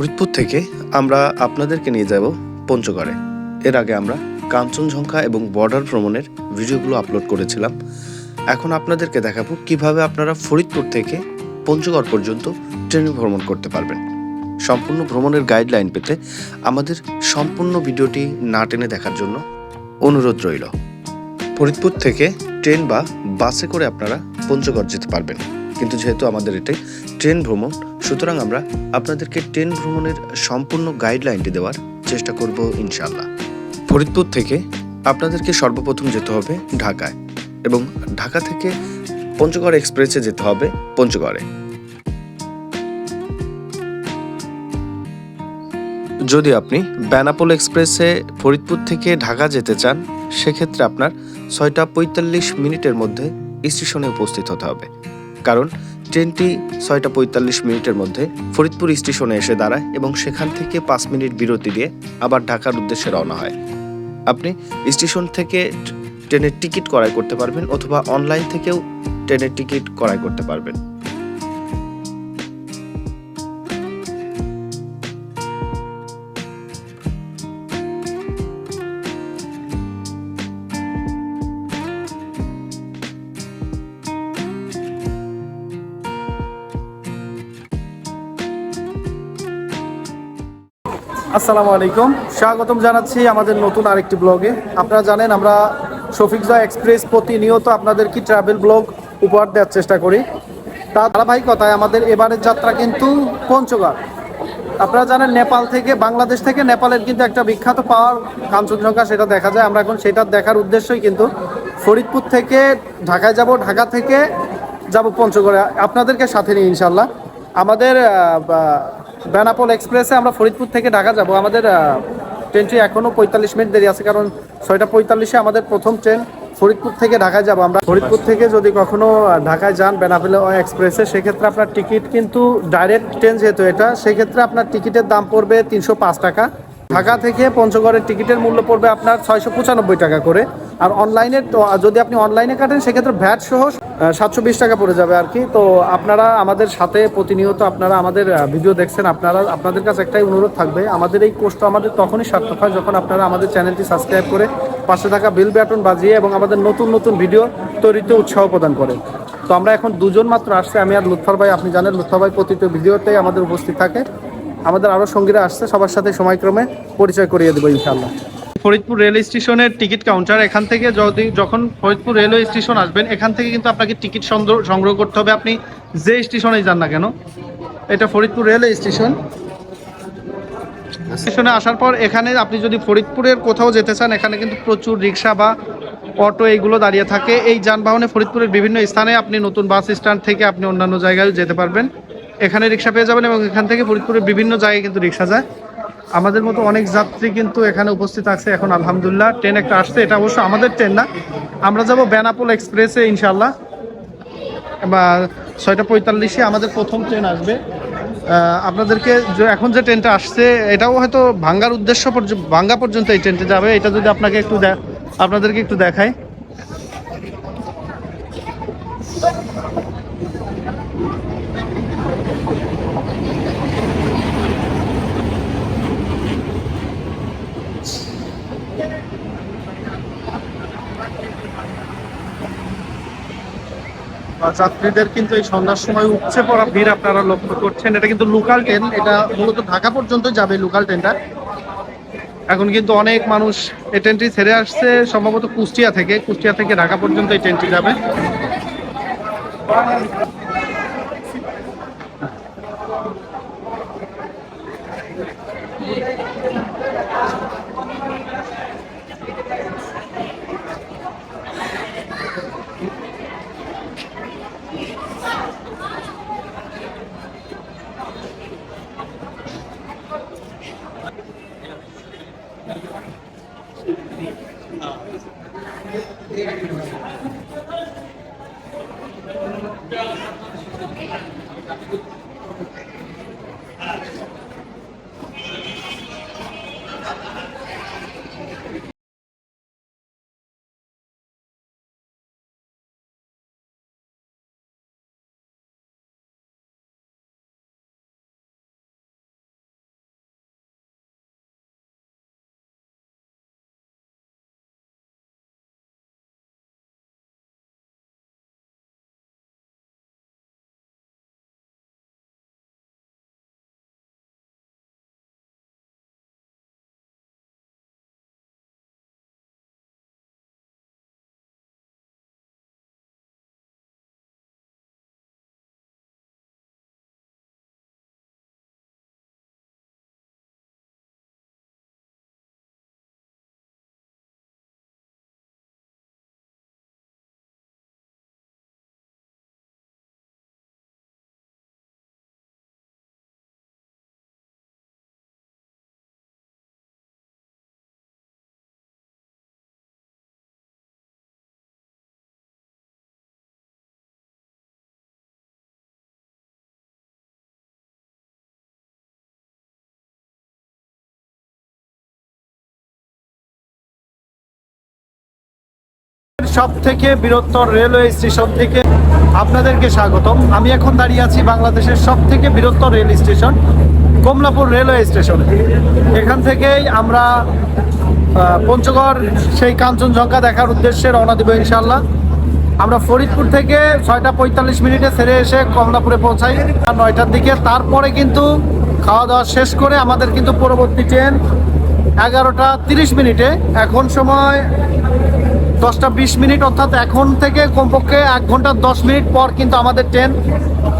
ফরিদপুর থেকে আমরা আপনাদেরকে নিয়ে যাব পঞ্চগড়ে। এর আগে আমরা কাঞ্চনজঙ্ঘা এবং বর্ডার ভ্রমণের ভিডিওগুলো আপলোড করেছিলাম। এখন আপনাদেরকে দেখাবো কীভাবে আপনারা ফরিদপুর থেকে পঞ্চগড় পর্যন্ত ট্রেনে ভ্রমণ করতে পারবেন। সম্পূর্ণ ভ্রমণের গাইডলাইন পেতে আমাদের সম্পূর্ণ ভিডিওটি না টেনে দেখার জন্য অনুরোধ রইল। ফরিদপুর থেকে ট্রেন বা বাসে করে আপনারা পঞ্চগড় যেতে পারবেন। কিন্তু যেহেতু আমাদের এটাই ট্রেন ভ্রমণ, সুতরাং আমরা আপনাদেরকে ট্রেন ভ্রমণের সম্পূর্ণ গাইডলাইনটি দেওয়ার চেষ্টা করব ইনশাল্লাহ ফরিদপুর থেকে আপনাদেরকে সর্বপ্রথম যেতে হবে ঢাকায় এবং ঢাকা থেকে পঞ্চগড় এক্সপ্রেসে যেতে হবে পঞ্চগড়ে। যদি আপনি বেনাপোল এক্সপ্রেসে ফরিদপুর থেকে ঢাকা যেতে চান, সেক্ষেত্রে আপনার ছয়টা পঁয়তাল্লিশ মিনিটের মধ্যে স্টেশনে উপস্থিত হতে হবে। কারণ ট্রেনটি ছয়টা পঁয়তাল্লিশ মিনিটের মধ্যে ফরিদপুর স্টেশনে এসে দাঁড়ায় এবং সেখান থেকে পাঁচ মিনিট বিরতি দিয়ে আবার ঢাকার উদ্দেশ্যে রওনা হয়। আপনি স্টেশন থেকে ট্রেনের টিকিট ক্রয় করতে পারবেন অথবা অনলাইন থেকেও ট্রেনের টিকিট ক্রয় করতে পারবেন। আসসালামু আলাইকুম। স্বাগতম জানাচ্ছি আমাদের নতুন আরেকটি ব্লগে। আপনারা জানেন, আমরা শফিক জয় এক্সপ্রেস প্রতিনিয়ত আপনাদের কি ট্রাভেল ব্লগ উপহার দেওয়ার চেষ্টা করি। তার ধারাবাহিকতায় আমাদের এবারের যাত্রা কিন্তু পঞ্চগড়। আপনারা জানেন, নেপাল থেকে, বাংলাদেশ থেকে নেপালের কিন্তু একটা বিখ্যাত পাওয়ার কাঞ্চনজঙ্ঘা, সেটা দেখা যায়। আমরা এখন সেটা দেখার উদ্দেশ্যই কিন্তু ফরিদপুর থেকে ঢাকায় যাব, ঢাকা থেকে যাব পঞ্চগড়ে। আপনাদেরকে সাথে নিয়ে ইনশাল্লাহ আমাদের বেনাপোল এক্সপ্রেসে আমরা ফরিদপুর থেকে ঢাকা যাব। আমাদের ট্রেনটি এখনও পঁয়তাল্লিশ মিনিট দেরি আছে, কারণ ছয়টা পঁয়তাল্লিশে আমাদের প্রথম ট্রেন ফরিদপুর থেকে ঢাকায় যাব আমরা। ফরিদপুর থেকে যদি কখনো ঢাকায় যান বেনাপোল এক্সপ্রেসে, সেক্ষেত্রে আপনার টিকিট কিন্তু ডাইরেক্ট ট্রেন যেহেতু এটা, সেক্ষেত্রে আপনার টিকিটের দাম পড়বে তিনশো পাঁচ টাকা। ঢাকা থেকে পঞ্চগড়ের টিকিটের মূল্য পড়বে আপনার ছয়শো পঁচানব্বই টাকা করে। আর অনলাইনে যদি আপনি অনলাইনে কাটেন, সেক্ষেত্রে ভ্যাট সহ সাতশো বিশ টাকা পড়ে যাবে আর কি। তো আপনারা আমাদের সাথে প্রতিনিয়ত আপনারা আমাদের ভিডিও দেখছেন। আপনারা, আপনাদের কাছে একটাই অনুরোধ থাকবে, আমাদের এই কষ্ট আমাদের তখনই সার্থক হয় যখন আপনারা আমাদের চ্যানেলটি সাবস্ক্রাইব করে পাশে থাকা বিল ব্যাটন বাজিয়ে এবং আমাদের নতুন নতুন ভিডিও তৈরিতে উৎসাহ প্রদান করেন তো আমরা এখন দুজন মাত্র আসছে, আমি আর লুৎফার ভাই, আপনি জানেন, লুৎফার ভাই প্রতিটি ভিডিওতেই আমাদের উপস্থিত থাকে। আমাদের আরও সঙ্গীরা আসছে, সবার সাথে সময়ক্রমে পরিচয় করিয়ে দেবো ইনশাআল্লাহ। ফরিদপুর রেল স্টেশনের টিকিট কাউন্টার, এখান থেকে যদি যখন ফরিদপুর রেলওয়ে স্টেশন আসবেন, এখান থেকে কিন্তু আপনাকে টিকিট সংগ্রহ সংগ্রহ করতে হবে। আপনি যে স্টেশনে যান না কেন, এটা ফরিদপুর রেলওয়ে স্টেশন। স্টেশনে আসার পর এখানে আপনি যদি ফরিদপুরের কোথাও যেতে চান, এখানে কিন্তু প্রচুর রিক্সা বা অটো এইগুলো দাঁড়িয়ে থাকে। এই যানবাহনে ফরিদপুরের বিভিন্ন স্থানে আপনি নতুন বাস স্ট্যান্ড থেকে আপনি অন্যান্য জায়গায় যেতে পারবেন। এখানে রিক্সা পেয়ে যাবেন এবং এখান থেকে ফরিদপুরের বিভিন্ন জায়গায় কিন্তু রিক্সা যায়। আমাদের মতো অনেক যাত্রী কিন্তু এখানে উপস্থিত আছে এখন, আলহামদুলিল্লাহ। ট্রেন একটা আসছে, এটা অবশ্য আমাদের ট্রেন না। আমরা যাব বেনাপোল এক্সপ্রেসে ইনশাল্লাহ বা ছয়টা পঁয়তাল্লিশে আমাদের প্রথম ট্রেন আসবে। আপনাদেরকে এখন যে ট্রেনটা আসছে, এটাও হয়তো ভাঙ্গার উদ্দেশ্য ভাঙ্গা পর্যন্ত এই ট্রেনটা যাবে। এটা যদি আপনাকে একটু আপনাদেরকে একটু দেখাই। যাত্রীদের কিন্তু এই সন্ধ্যার সময় উপচে পড়া ভিড় আপনারা লক্ষ্য করছেন। এটা কিন্তু লোকাল ট্রেন এটা মূলত ঢাকা পর্যন্ত যাবে লোকাল ট্রেনটা এখন কিন্তু অনেক মানুষ এই ট্রেনটি ছেড়ে আসছে, সম্ভবত কুষ্টিয়া থেকে। কুষ্টিয়া থেকে ঢাকা পর্যন্ত এই ট্রেনটি যাবে। সব থেকে বৃহত্তর রেলওয়ে স্টেশন থেকে আপনাদেরকে স্বাগতম। আমি এখন দাঁড়িয়ে আছি বাংলাদেশের সব থেকে বৃহত্তর rail station, Kamalapur railway station. এখান থেকেই আমরা পঞ্চগড়, সেই কাঞ্চনজঙ্ঘা দেখার উদ্দেশ্যে রওনা দেবো ইনশাল্লাহ আমরা ফরিদপুর থেকে ছয়টা পঁয়তাল্লিশ মিনিটে ছেড়ে এসে কমলাপুরে পৌঁছাই আর নয়টার দিকে। তারপরে কিন্তু খাওয়া দাওয়া শেষ করে আমাদের কিন্তু পরবর্তী ট্রেন এগারোটা তিরিশ মিনিটে। এখন সময় দশটা বিশ মিনিট, অর্থাৎ এখন থেকে কমপক্ষে এক ঘণ্টা দশ মিনিট পর কিন্তু আমাদের ট্রেন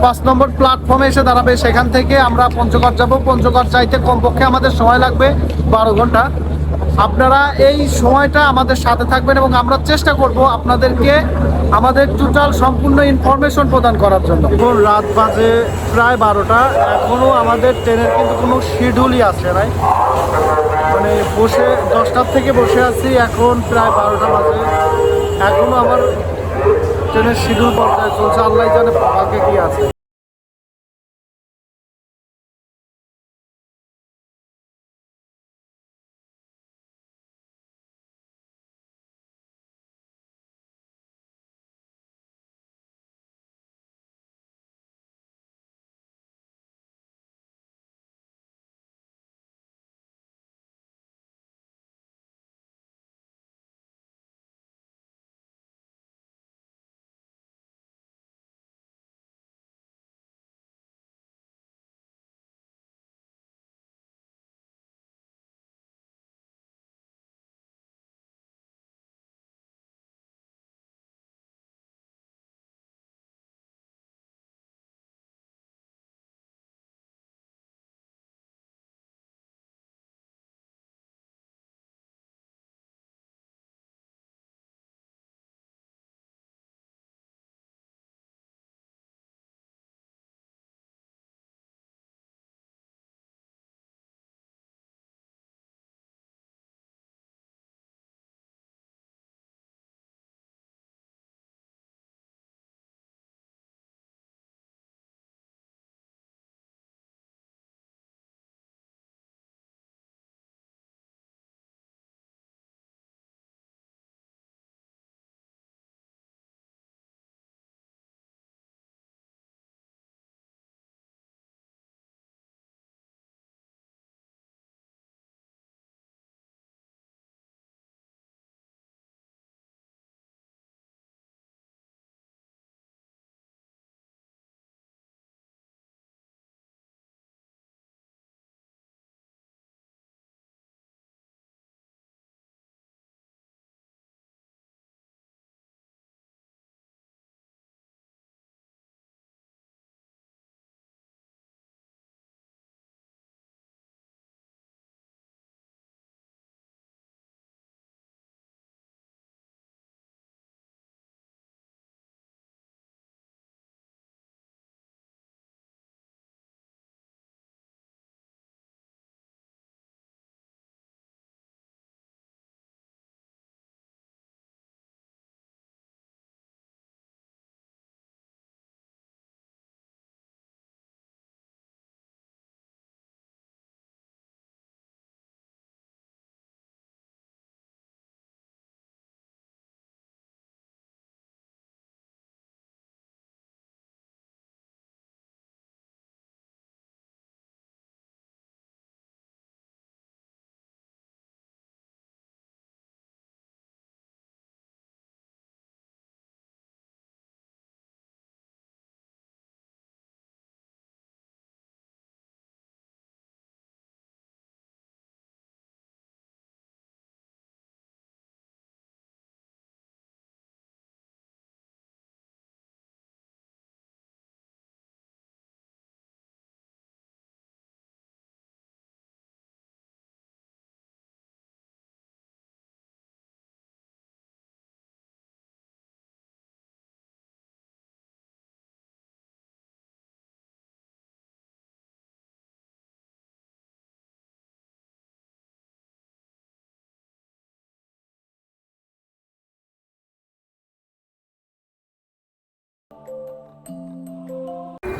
পাঁচ নম্বর প্ল্যাটফর্মে এসে দাঁড়াবে। সেখান থেকে আমরা পঞ্চগড় যাব। পঞ্চগড় চাইতে কমপক্ষে আমাদের সময় লাগবে বারো ঘণ্টা। আপনারা এই সময়টা আমাদের সাথে থাকবেন এবং আমরা চেষ্টা করব আপনাদেরকে আমাদের টোটাল সম্পূর্ণ ইনফরমেশন প্রদান করার জন্য। এখন রাত বাজে প্রায় বারোটা। এখনও আমাদের ট্রেনের কিন্তু কোনো শিডিউলই আছে নাই। মানে বসে, দশটার থেকে বসে আছি, এখন প্রায় বারোটা বাজে। এখনও আমার ট্রেনের শিডিউল পর্যায়ে চলছে। আল্লাহ জানে ভাগ্যে কি আছে।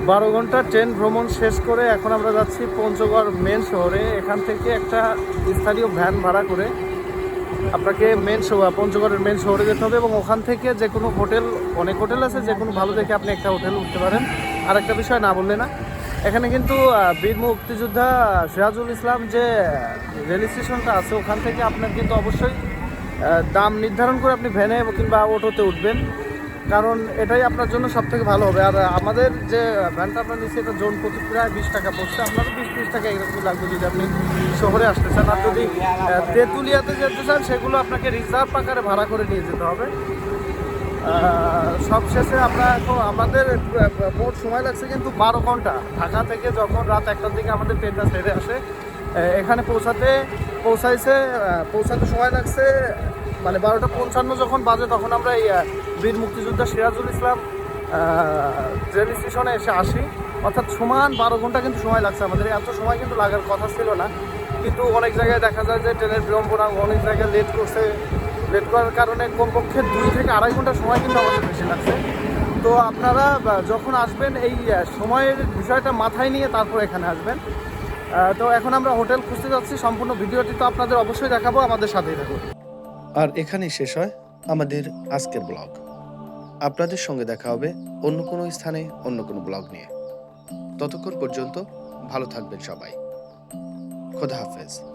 বারো ঘণ্টা ট্রেন ভ্রমণ শেষ করে এখন আমরা যাচ্ছি পঞ্চগড় মেন শহরে। এখান থেকে একটা স্থানীয় ভ্যান ভাড়া করে আপনাকে মেন শহর, পঞ্চগড়ের মেন শহরে যেতে হবে এবং ওখান থেকে যে কোনো হোটেল, অনেক হোটেল আছে, যে কোনো ভালো দেখে আপনি একটা হোটেল উঠতে পারেন। আর একটা বিষয় না বললে না। এখানে কিন্তু বীর মুক্তিযোদ্ধা সিরাজুল ইসলাম যে রেল স্টেশনটা আছে, ওখান থেকে আপনার কিন্তু অবশ্যই দাম নির্ধারণ করে আপনি ভ্যানে কিংবা অটোতে উঠবেন। কারণ এটাই আপনার জন্য সব থেকে ভালো হবে। আর আমাদের যে ভ্যানটা আপনার নিচ্ছে এটা জোন প্রতি প্রায় বিশ টাকা পড়ছে, আপনারও বিশ, ত্রিশ টাকা এরকম লাগবে যদি আপনি শহরে আসতে চান। আর যদি তেঁতুলিয়াতে যেতে চান, সেগুলো আপনাকে রিজার্ভ আকারে ভাড়া করে নিয়ে যেতে হবে। সবশেষে আমরা এখন, আমাদের মোট সময় লাগছে কিন্তু বারো ঘণ্টা। ঢাকা থেকে যখন রাত একটার দিকে আমাদের ট্রেনটা ছেড়ে আসে এখানে পৌঁছাতে, পৌঁছাইছে পৌঁছাতে সময় লাগছে মানে বারোটা পঞ্চান্ন যখন বাজে তখন আমরা এই বীর মুক্তিযোদ্ধা সিরাজুল ইসলাম রেল স্টেশনে এসে আসি। অর্থাৎ সমান বারো ঘণ্টা কিন্তু সময় লাগছে আমাদের। এত সময় কিন্তু লাগার কথা ছিল না। কিন্তু অনেক জায়গায় দেখা যায় যে ট্রেনের বিড়ম্বনা অনেক জায়গায় লেট করছে। লেট করার কারণে কমপক্ষে দুই থেকে আড়াই ঘণ্টা সময় কিন্তু আমাদের বেশি লাগছে। তো আপনারা যখন আসবেন এই সময়ের বিষয়টা মাথায় নিয়ে তারপর এখানে আসবেন। তো এখন আমরা হোটেল খুঁজতে যাচ্ছি। সম্পূর্ণ ভিডিওটি তো আপনাদের অবশ্যই দেখাবো। আমাদের সাথেই থাকুন। আর এখানেই শেষ হয় আমাদের আজকের ব্লগ। আপনাদের সঙ্গে দেখা হবে অন্য কোনো স্থানে, অন্য কোনো ব্লগ নিয়ে। ততক্ষণ পর্যন্ত ভালো থাকবেন সবাই। খোদা হাফেজ।